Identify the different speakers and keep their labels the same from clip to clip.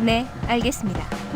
Speaker 1: 네, 알겠습니다.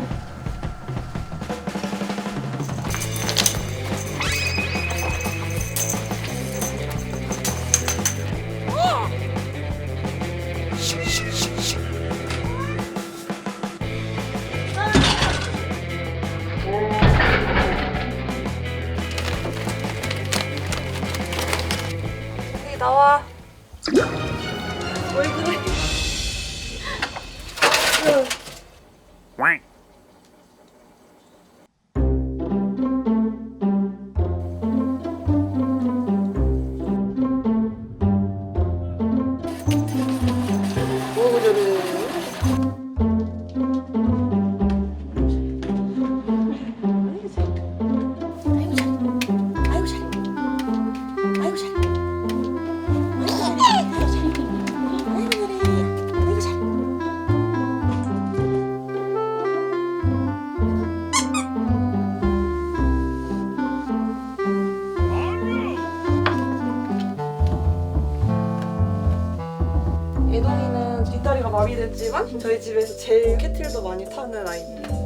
Speaker 2: 마비됐지만 저희 집에서 제일 캐틀도 많이 타는 아이예요.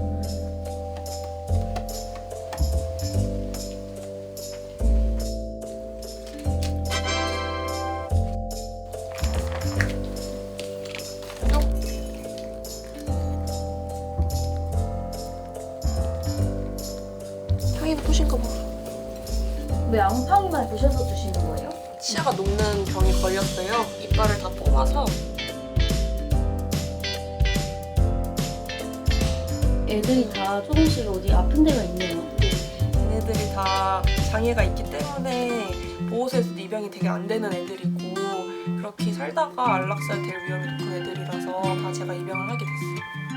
Speaker 2: 향이도 부신 거 봐.
Speaker 3: 왜 앙팡이만 부셔서 주시는 거예요?
Speaker 2: 치아가 녹는 병이 걸렸어요. 이빨을 다 뽑아서
Speaker 3: 애들이 다 조금씩 어디 아픈 데가 있네요.
Speaker 2: 얘네들이 다 장애가 있기 때문에 보호소에서도 입양이 되게 안 되는 애들이고 그렇게 살다가 안락사에 될 위험이 높은 애들이라서 다 제가 입양을 하게 됐어요.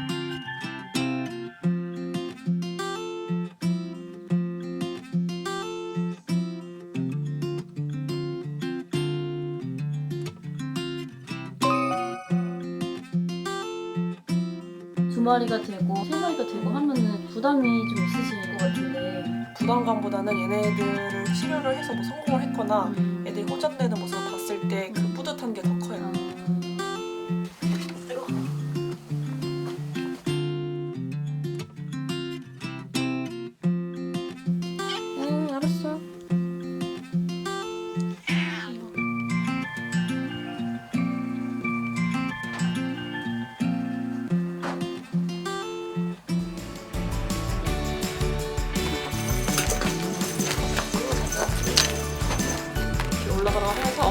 Speaker 3: 두 마리가 되고 세 마리가 되고 하면은 부담이 좀 있으실 것 같은데.
Speaker 2: 부담감보다는 얘네들을 치료를 해서 뭐 성공을 했거나 애들이 호전되는 모습을 봤을 때 그 뿌듯한 게 더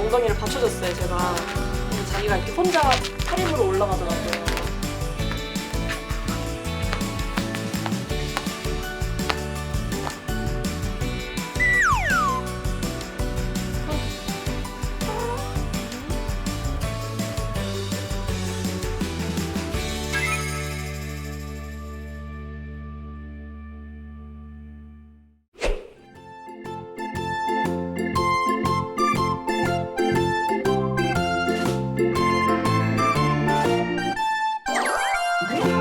Speaker 2: 엉덩이를 받쳐줬어요, 제가. 자기가 이렇게 혼자 팔 힘으로 올라가더라고요. Bye.